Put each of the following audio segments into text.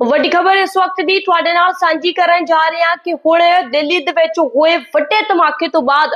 ਵੱਡੀ ਖਬਰ ਇਸ ਵਕਤ ਦੀ ਤੁਹਾਡੇ ਨਾਲ ਸਾਂਝੀ ਕਰਨ ਜਾ ਰਹੇ ਹਾਂ ਕਿ ਹੁਣ ਦਿੱਲੀ ਦੇ ਵਿੱਚ ਹੋਏ ਵੱਡੇ ਧਮਾਕੇ ਤੋਂ ਬਾਅਦ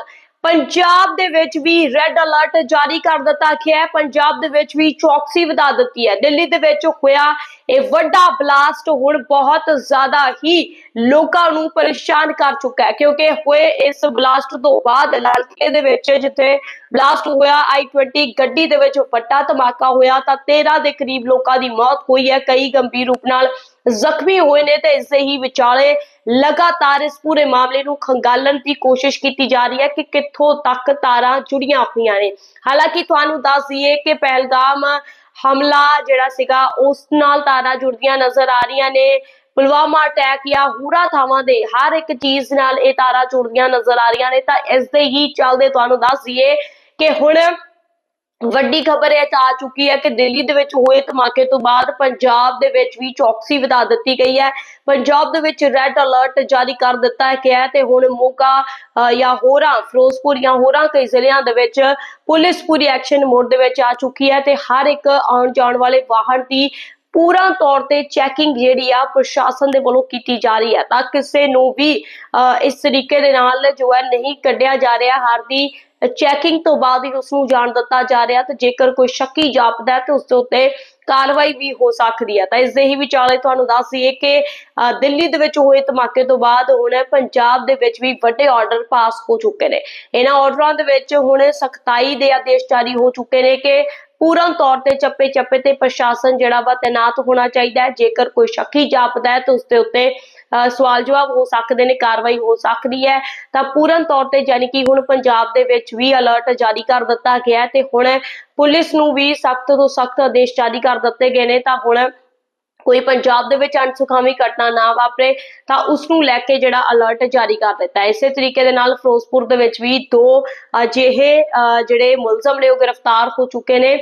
ਪੰਜਾਬ ਦੇ ਵਿੱਚ ਵੀ ਰੈੱਡ ਅਲਰਟ ਜਾਰੀ ਕਰ ਦਿੱਤਾ ਗਿਆ ਹੈ। ਪੰਜਾਬ ਦੇ ਵਿੱਚ ਵੀ ਚੌਕਸੀ ਵਧਾ ਦਿੱਤੀ ਹੈ। ਦਿੱਲੀ ਦੇ ਵਿੱਚ ਹੋਇਆ ਇਹ ਵੱਡਾ ਬਲਾਸਟ ਹੁਣ ਬਹੁਤ ਜ਼ਿਆਦਾ ਹੀ ਲੋਕਾਂ ਨੂੰ ਪਰੇਸ਼ਾਨ ਕਰ ਚੁੱਕਾ ਹੈ। ਕਿਉਂਕਿ ਹੋਏ ਇਸ ਬਲਾਸਟ ਤੋਂ ਬਾਅਦ ਲਾਲ ਕਿਲੇ ਦੇ ਵਿੱਚ ਜਿੱਥੇ ਬਲਾਸਟ ਹੋਇਆ i20 ਗੱਡੀ ਦੇ ਵਿੱਚ ਵੱਡਾ ਧਮਾਕਾ ਹੋਇਆ ਤਾਂ 13 ਦੇ ਕਰੀਬ ਲੋਕਾਂ ਦੀ ਮੌਤ ਹੋਈ ਹੈ। ਕਈ ਗੰਭੀਰ ਰੂਪ ਨਾਲ ਜ਼ਖਮੀ ਹੋਏ ਨੇ ਤੇ ਇਸ ਦੇ ਹੀ ਵਿਚਾਲੇ ਲਗਾਤਾਰ ਇਸ ਪੂਰੇ ਮਾਮਲੇ ਨੂੰ ਖੰਗਾਲਣ ਦੀ ਕੋਸ਼ਿਸ਼ ਕੀਤੀ ਜਾ ਰਹੀ ਹੈ ਕਿ ਕਿੱਥੋਂ ਤੱਕ ਤਾਰਾਂ ਜੁੜੀਆਂ ਹੋਈਆਂ ਨੇ। ਹਾਲਾਂਕਿ ਤੁਹਾਨੂੰ ਦੱਸ ਦਈਏ ਕਿ ਪਹਿਲਗਾਮ ਹਮਲਾ ਜਿਹੜਾ ਸੀਗਾ, ਉਸ ਨਾਲ ਤਾਰਾਂ ਜੁੜਦੀਆਂ ਨਜ਼ਰ ਆ ਰਹੀਆਂ ਨੇ। ਪੁਲਵਾਮਾ ਅਟੈਕ ਜਾਂ ਹੂਰਾ ਥਾਵਾਂ ਦੇ ਹਰ ਇੱਕ ਚੀਜ਼ ਨਾਲ ਇਹ ਤਾਰਾਂ ਜੁੜਦੀਆਂ ਨਜ਼ਰ ਆ ਰਹੀਆਂ ਨੇ। ਤਾਂ ਇਸ ਦੇ ਹੀ ਚੱਲਦੇ ਤੁਹਾਨੂੰ ਦੱਸ ਦਈਏ ਕਿ ਹੁਣ ਵੱਡੀ ਖਬਰ ਇਹ ਆ ਚੁੱਕੀ ਹੈ ਕਿ ਦਿੱਲੀ ਦੇ ਵਿੱਚ ਹੋਏ ਧਮਾਕੇ ਤੋਂ ਬਾਅਦ ਪੰਜਾਬ ਦੇ ਵਿੱਚ ਵੀ ਚੌਕਸੀ ਵਧਾ ਦਿੱਤੀ ਗਈ ਹੈ। ਪੰਜਾਬ ਦੇ ਵਿੱਚ ਰੈੱਡ ਅਲਰਟ ਜਾਰੀ ਕਰ ਦਿੱਤਾ ਹੈ ਗਿਆ ਤੇ ਹੁਣ ਮੋਗਾ ਜਾਂ ਹੋਰਾਂ, ਫਿਰੋਜ਼ਪੁਰ ਜਾਂ ਹੋਰਾਂ ਕਈ ਜ਼ਿਲ੍ਹਿਆਂ ਦੇ ਵਿੱਚ ਪੁਲਿਸ ਪੂਰੀ ਐਕਸ਼ਨ ਮੋਡ ਦੇ ਵਿੱਚ ਆ ਚੁੱਕੀ ਹੈ ਤੇ ਹਰ ਇੱਕ ਆਉਣ ਜਾਣ ਵਾਲੇ ਵਾਹਨ ਦੀ ਪੂਰਾ ਤੌਰ ਤੇ ਚੈਕਿੰਗ ਜਿਹੜੀ ਆ ਪ੍ਰਸ਼ਾਸਨ ਦੇ ਵੱਲੋਂ ਕੀਤੀ ਜਾ ਰਹੀ ਹੈ। ਤਾਂ ਕਿਸੇ ਨੂੰ ਵੀ ਇਸ ਤਰੀਕੇ ਦੇ ਨਾਲ ਜੋ ਹੈ ਨਹੀਂ ਕੱਢਿਆ ਜਾ ਰਿਹਾ। ਹਰ ਦੀ ਚੈਕਿੰਗ ਤੋਂ ਬਾਅਦ ਹੀ ਉਸ ਨੂੰ ਜਾਣ ਦਿੱਤਾ ਜਾ ਰਿਹਾ ਤੇ ਜੇਕਰ ਕੋਈ ਸ਼ੱਕੀ ਜਾਪਦਾ ਹੈ ਤੇ ਉਸ ਦੇ ਉੱਤੇ ਕਾਰਵਾਈ ਵੀ ਹੋ ਸਕਦੀ ਹੈ। ਤਾਂ ਇਸ ਦੇ ਹੀ ਵਿਚਾਲੇ ਤੁਹਾਨੂੰ ਦੱਸ ਦਈਏ ਕਿ ਦਿੱਲੀ ਦੇ ਵਿੱਚ ਹੋਏ ਧਮਾਕੇ ਤੋਂ ਬਾਅਦ ਹੁਣ ਪੰਜਾਬ ਦੇ ਵਿੱਚ ਵੀ ਵੱਡੇ ਆਰਡਰ ਪਾਸ ਹੋ ਚੁੱਕੇ ਨੇ। ਇਹਨਾਂ ਆਰਡਰਾਂ ਦੇ ਵਿੱਚ ਹੁਣ ਸਖਤਾਈ ਦੇ ਆਦੇਸ਼ ਜਾਰੀ ਹੋ ਚੁੱਕੇ ਨੇ ਕਿ ਪੂਰਨ ਤੌਰ ਤੇ ਚੱਪੇ ਚੱਪੇ ਤੇ ਪ੍ਰਸ਼ਾਸਨ ਜਿਹੜਾ ਵਾ ਤੈਨਾਤ ਹੋਣਾ ਚਾਹੀਦਾ ਹੈ। ਜੇਕਰ ਕੋਈ ਸ਼ੱਕੀ ਜਾਪਦਾ ਹੈ ਤਾਂ ਉਸ ਦੇ ਉੱਤੇ ਅ, ਸਵਾਲ ਜਵਾਬ ਹੋ ਸਕਦੇ ਨੇ ਕਾਰਵਾਈ ਹੋ ਸਕਦੀ ਹੈ। ਤਾਂ ਪੂਰਨ ਤੌਰ ਤੇ ਯਾਨੀ ਕਿ ਹੁਣ ਪੰਜਾਬ ਦੇ ਵਿੱਚ ਵੀ ਅਲਰਟ ਜਾਰੀ ਕਰ ਦਿੱਤਾ ਗਿਆ ਤੇ ਹੁਣ ਪੁਲਿਸ ਨੂੰ ਵੀ ਸਖਤ ਤੋਂ ਸਖਤ ਆਦੇਸ਼ ਜਾਰੀ ਕਰ ਦਿੱਤੇ ਗਏ ਨੇ। ਤਾਂ ਹੁਣ ਕੋਈ ਪੰਜਾਬ ਦੇ ਵਿੱਚ ਅਣਸੁਖਾਵੀ ਘਟਨਾ ਨਾ ਵਾਪਰੇ, ਤਾਂ ਉਸ ਨੂੰ ਲੈ ਕੇ ਜਿਹੜਾ ਅਲਰਟ ਜਾਰੀ ਕਰ ਦਿੱਤਾ ਹੈ। ਇਸੇ ਤਰੀਕੇ ਦੇ ਨਾਲ ਫਿਰੋਜ਼ਪੁਰ ਦੇ ਵਿੱਚ ਵੀ ਦੋ ਅਜਿਹੇ ਜਿਹੜੇ ਮੁਲਜ਼ਮ ਨੇ, ਉਹ ਗ੍ਰਿਫਤਾਰ ਹੋ ਚੁੱਕੇ ਨੇ।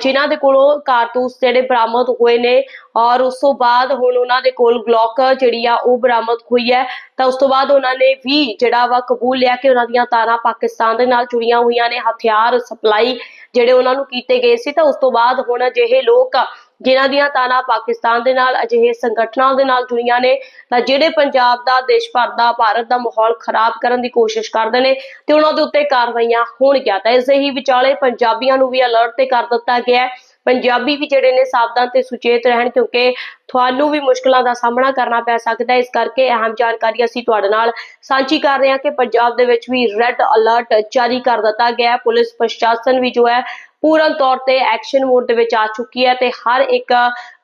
ਜਿਨ੍ਹਾਂ ਦੇ ਕੋਲੋਂ ਕਾਰਤੂਸ ਜਿਹੜੇ ਬਰਾਮਦ ਹੋਏ ਨੇ ਔਰ ਉਸ ਤੋਂ ਬਾਅਦ ਹੁਣ ਉਹਨਾਂ ਦੇ ਕੋਲ ਗਲੌਕ ਜਿਹੜੀ ਆ, ਉਹ ਬਰਾਮਦ ਹੋਈ ਹੈ। ਤਾਂ ਉਸ ਤੋਂ ਬਾਅਦ ਉਹਨਾਂ ਨੇ ਵੀ ਜਿਹੜਾ ਵਾ ਕਬੂਲ ਲਿਆ ਕਿ ਉਹਨਾਂ ਦੀਆਂ ਤਾਰਾਂ ਪਾਕਿਸਤਾਨ ਦੇ ਨਾਲ ਜੁੜੀਆਂ ਹੋਈਆਂ ਨੇ। ਹਥਿਆਰ, ਸਪਲਾਈ ਜਿਹੜੇ ਉਹਨਾਂ ਨੂੰ ਕੀਤੇ ਗਏ ਸੀ, ਤਾਂ ਉਸ ਤੋਂ ਬਾਅਦ ਹੁਣ ਅਜਿਹੇ ਲੋਕ ਜਿਨ੍ਹਾਂ ਦੀਆਂ ਤਾਰਾਂ ਪਾਕਿਸਤਾਨ ਦੇ ਨਾਲ, ਅਜਿਹੇ ਸੰਗਠਨਾਂ ਦੇ ਨਾਲ ਜੁੜੀਆਂ ਨੇ, ਤਾਂ ਜਿਹੜੇ ਪੰਜਾਬ ਦਾ, ਦੇਸ਼ ਭਰ ਦਾ, ਭਾਰਤ ਦਾ ਮਾਹੌਲ ਖਰਾਬ ਕਰਨ ਦੀ ਕੋਸ਼ਿਸ਼ ਕਰਦੇ ਨੇ, ਤੇ ਉਹਨਾਂ ਦੇ ਉੱਤੇ ਕਾਰਵਾਈਆਂ ਹੋਣਗੀਆਂ। ਤਾਂ ਇਸ ਹੀ ਵਿਚਾਲੇ ਪੰਜਾਬੀਆਂ ਨੂੰ ਵੀ ਅਲਰਟ ਤੇ ਕਰ ਦਿੱਤਾ ਗਿਆ ਹੈ। ਪੰਜਾਬੀ ਵੀ ਜਿਹੜੇ ਨੇ ਸਾਵਧਾਨ ਤੇ ਸੁਚੇਤ ਰਹਿਣ, ਕਿਉਂਕਿ ਤੁਹਾਨੂੰ ਵੀ ਮੁਸ਼ਕਲਾਂ ਦਾ ਸਾਹਮਣਾ ਕਰਨਾ ਪੈ ਸਕਦਾ ਹੈ। ਇਸ ਕਰਕੇ ਅਹਿਮ ਜਾਣਕਾਰੀ ਅਸੀਂ ਤੁਹਾਡੇ ਨਾਲ ਸਾਂਝੀ ਕਰ ਰਹੇ ਹਾਂ ਕਿ ਪੰਜਾਬ ਦੇ ਵਿੱਚ ਵੀ ਰੈੱਡ ਅਲਰਟ ਜਾਰੀ ਕਰ ਦਿੱਤਾ ਗਿਆ ਹੈ। ਪੁਲਿਸ ਪ੍ਰਸ਼ਾਸਨ ਵੀ ਜੋ ਹੈ ਪੂਰਨ ਤੌਰ ਤੇ ਐਕਸ਼ਨ ਮੋਡ ਦੇ ਵਿੱਚ ਆ ਚੁੱਕੀ ਹੈ ਤੇ ਹਰ ਇੱਕ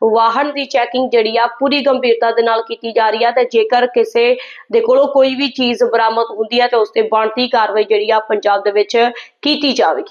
ਵਾਹਨ ਦੀ ਚੈਕਿੰਗ ਜਿਹੜੀ ਆ ਪੂਰੀ ਗੰਭੀਰਤਾ ਦੇ ਨਾਲ ਕੀਤੀ ਜਾ ਰਹੀ ਹੈ ਤੇ ਜੇਕਰ ਕਿਸੇ ਦੇ ਕੋਲੋਂ ਕੋਈ ਵੀ ਚੀਜ਼ ਬਰਾਮਦ ਹੁੰਦੀ ਹੈ ਤੇ ਉਸ ਤੇ ਬਣਦੀ ਕਾਰਵਾਈ ਜਿਹੜੀ ਆ ਪੰਜਾਬ ਦੇ ਵਿੱਚ ਕੀਤੀ ਜਾਵੇਗੀ।